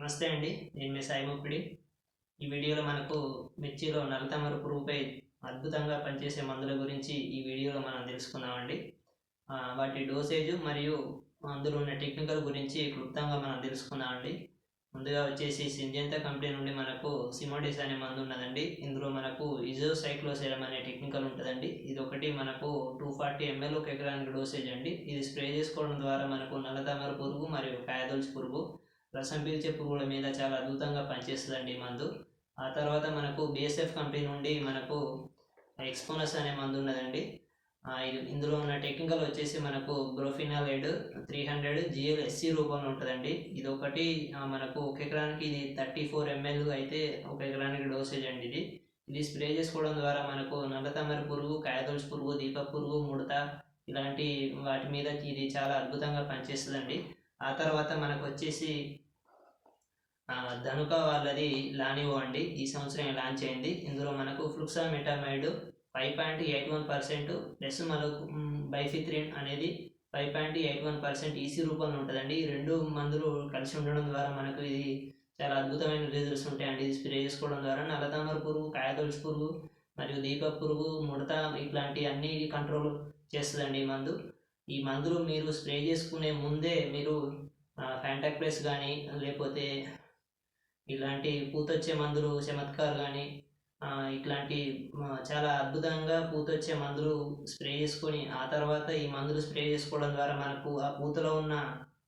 నమస్తే అండి నేను మీ సాయి ఈ వీడియోలో మనకు మిర్చిలో నల్లతమర పురుగుపై అద్భుతంగా పనిచేసే మందుల గురించి ఈ వీడియోలో మనం తెలుసుకుందామండి. వాటి డోసేజ్ మరియు అందులో ఉన్న టెక్నికల్ గురించి క్లుప్తంగా మనం తెలుసుకుందామండి. ముందుగా వచ్చేసి సింజెంత కంపెనీ నుండి మనకు సిమోడిస్ అనే మందు ఉన్నదండి. ఇందులో మనకు ఇజోసైక్లోసెరమ్ అనే టెక్నికల్ ఉంటుందండి. ఇది ఒకటి మనకు టూ ఫార్టీ ఎంఎల్ ఒక ఎకరానికి డోసేజ్ అండి. ఇది స్ప్రే చేసుకోవడం ద్వారా మనకు నల్లతామర పురుగు మరియు కాయదొలుచు పురుగు రసం పీల్చే పురుగుల మీద చాలా అద్భుతంగా పనిచేస్తుందండి ఈ మందు. ఆ తర్వాత మనకు బిఎస్ఎఫ్ కంపెనీ నుండి మనకు ఎక్స్పోనస్ అనే మందు ఉన్నదండి. ఇందులో ఉన్న టెక్నికల్ వచ్చేసి మనకు broflanilide three hundred GL SC రూపంలో ఉంటుందండి. ఇది ఒకటి మనకు ఒక ఎకరానికి ఇది థర్టీ ఫోర్ ఎంఎల్ అయితే ఒక ఎకరానికి డోసేజ్ అండి ఇది. ఇది స్ప్రే చేసుకోవడం ద్వారా మనకు నల్లతామర పురుగు కాయదొలుచు పురుగు దీప పురుగు ముడత ఇలాంటి వాటి మీద ఇది చాలా అద్భుతంగా పనిచేస్తుందండి. ఆ తర్వాత మనకు వచ్చేసి ధనుక వాళ్ళది లానివో అండి. ఈ సంవత్సరం లాంచ్ అయింది. ఇందులో మనకు fluxametamide five point eight one percent plus మనకు బైఫిత్రిన్ అనేది five point eight one percent EC రూపంలో ఉంటుందండి. ఈ రెండు మందులు కలిసి ఉండడం ద్వారా మనకు ఇది చాలా అద్భుతమైన రిజల్ట్స్ ఉంటాయండి. ఇది స్ప్రే చేసుకోవడం ద్వారా నల్లతామర పురుగు కాయదొలుచు పురుగు మరియు దీప పురుగు ముడత ఇట్లాంటి అన్ని కంట్రోల్ చేస్తుందండి ఈ మందు. ఈ మందులు మీరు స్ప్రే చేసుకునే ముందే మీరు ఫ్యాంటాక్ ప్లస్ కానీ లేకపోతే ఇలాంటి పూతొచ్చే మందులు చమత్కార్ కానీ ఇట్లాంటి చాలా అద్భుతంగా పూతొచ్చే మందులు స్ప్రే చేసుకొని ఆ తర్వాత ఈ మందులు స్ప్రే చేసుకోవడం ద్వారా మనకు ఆ పూతలో ఉన్న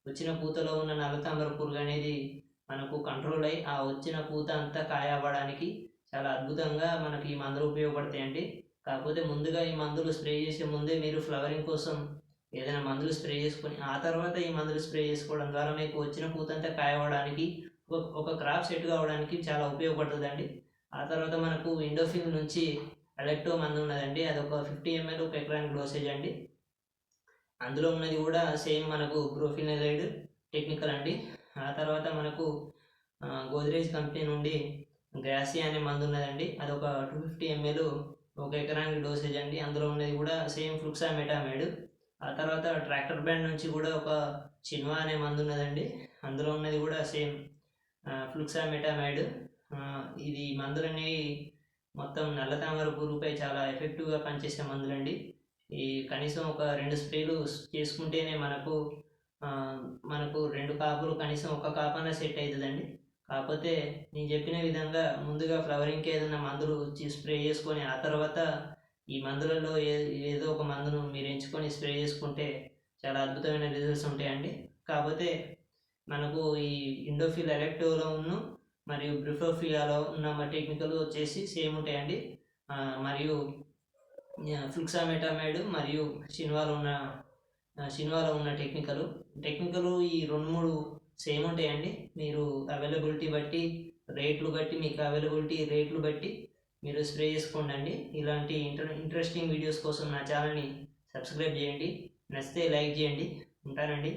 వచ్చిన పూతలో ఉన్న నల్లతామర పురుగు అనేది మనకు కంట్రోల్ అయ్యి ఆ వచ్చిన పూత అంతా కాయ అవ్వడానికి చాలా అద్భుతంగా మనకి ఈ మందులు ఉపయోగపడతాయండి. కాకపోతే ముందుగా ఈ మందులు స్ప్రే చేసే ముందే మీరు ఫ్లవరింగ్ కోసం ఏదైనా మందులు స్ప్రే చేసుకొని ఆ తర్వాత ఈ మందులు స్ప్రే చేసుకోవడం ద్వారా మీకు వచ్చిన పూతంతా కాయవడానికి కాయ అవ్వడానికి ఒక- ఒక క్రాప్ సెట్ కావడానికి చాలా ఉపయోగపడుతుందండి. ఆ తర్వాత మనకు ఇండోఫిల్ నుంచి ఎలక్ట్రో మందు ఉన్నదండి. అది ఒక ఫిఫ్టీ ఎంఎల్ ఒక ఎకరానికి డోసేజ్ అండి. అందులో ఉన్నది కూడా సేమ్ మనకు బ్రోఫినలైడ్ టెక్నికల్ అండి. ఆ తర్వాత మనకు గోద్రేజ్ కంపెనీ నుండి గ్రాసి అనే మందు ఉన్నదండి. అది ఒక టూ ఫిఫ్టీ ఎంఎల్ ఒక ఎకరానికి డోసేజ్ అండి. అందులో ఉన్నది కూడా సేమ్ ఫ్లుక్సా మెటామైడ్ ఆ తర్వాత ట్రాక్టర్ బ్యాండ్ నుంచి కూడా ఒక చిన్వా అనే మందు ఉన్నదండి. అందులో ఉన్నది కూడా సేమ్ ఫ్లుక్సా మెటామైడ్ ఇది మందులనేవి మొత్తం నల్ల తామర పురుగుపై చాలా ఎఫెక్టివ్గా పనిచేసే మందులండి. ఈ కనీసం ఒక రెండు స్ప్రేలు చేసుకుంటేనే మనకు మనకు రెండు కాపులు కనీసం ఒక కాపన సెట్ అవుతుందండి కాకపోతే నేను చెప్పిన విధంగా ముందుగా ఫ్లవరింగ్కి ఏదైనా మందులు స్ప్రే చేసుకొని ఆ తర్వాత ఈ మందులలో ఏ ఏదో ఒక మందును మీరు ఎంచుకొని స్ప్రే చేసుకుంటే చాలా అద్భుతమైన రిజల్ట్స్ ఉంటాయండి. కాకపోతే మనకు ఈ ఇండోఫిల్ ఎలక్టివ్లో ఉన్న మరియు బ్రిఫోఫియాలో ఉన్న టెక్నికల్ వచ్చేసి సేమ్ ఉంటాయండి. మరియు ఫ్లుక్సామెటామైడ్ మరియు సినిమాలో ఉన్న సినిమాలో ఉన్న టెక్నికల్ టెక్నికలు ఈ రెండు మూడు సేమ్ ఉంటాయండి. మీరు అవైలబిలిటీ బట్టి రేట్లు బట్టి మీకు అవైలబిలిటీ రేట్లు బట్టి మీరు స్ప్రే చేసుకోండి ఇలాంటి ఇంటర్ ఇంట్రెస్టింగ్ వీడియోస్ కోసం నా ఛానల్ని సబ్స్క్రైబ్ చేయండి. నచ్చితే లైక్ చేయండి. ఉంటానండి.